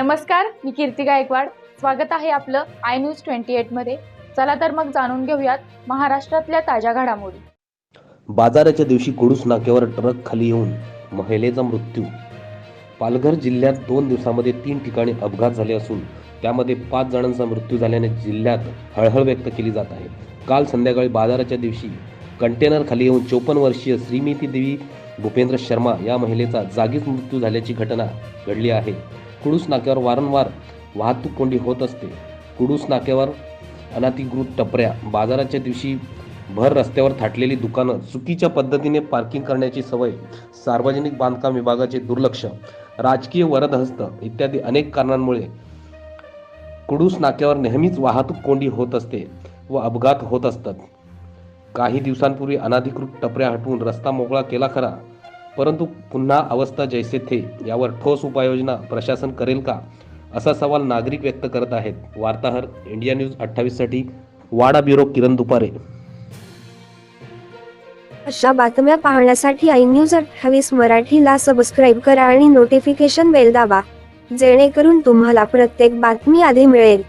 नमस्कार मी कीर्ती गायकवाड. स्वागत आहे आपलं आय न्यूज ट्वेंटी एटमध्ये चला तर मग जाणून घेऊयात महाराष्ट्रातल्या ताज्या घडामोडी. बाजाराच्या दिवशी कुडूस नाक्यावर ट्रक खाली येऊन महिलेचा मृत्यू. पालघर जिल्ह्यात दोन दिवसामध्ये तीन ठिकाणी अपघात झाले असून त्यामध्ये पाच जणांचा मृत्यू झाल्याने जिल्ह्यात हळहळ व्यक्त केली जात आहे. काल संध्याकाळी बाजाराच्या दिवशी कंटेनर खाली येऊन चोपन्न वर्षीय श्रीमिती देवी भूपेंद्र शर्मा या महिलेचा जागीच मृत्यू झाल्याची घटना घडली आहे. कुडूस नाक्यावर वारंवार वाहतूक कोंडी होत असते. कुडूस नाक्यावर अनाधिकृत टपऱ्या बाजाराच्या दिवशी भर रस्त्यावर थाटलेली दुकानं चुकीच्या पद्धतीने पार्किंग करण्याची सवय सार्वजनिक बांधकाम विभागाचे दुर्लक्ष राजकीय वरदहस्त इत्यादी अनेक कारणांमुळे कुडूस नाक्यावर नेहमीच वाहतूक कोंडी होत असते व अपघात होत असतात. काही दिवसांपूर्वी अनधिकृत टपऱ्या हटवून रस्ता मोकळा केला खरा परंतु पुन्हा अवस्था जैसे थे यावर ठोस उपाययोजना प्रशासन करेल का? असा सवाल नागरिक व्यक्त करत आहेत. वार्ताहर इंडिया न्यूज अठ्ठावीससाठी वाडा ब्युरो किरण दुपारे. अशा बातम्या पाहण्यासाठी आय न्यूज अठ्ठावीस मराठीला सबस्क्राईब करा आणि नोटिफिकेशन बेल दाबा जेणेकरून तुम्हाला प्रत्येक बातमी आधी मिळेल.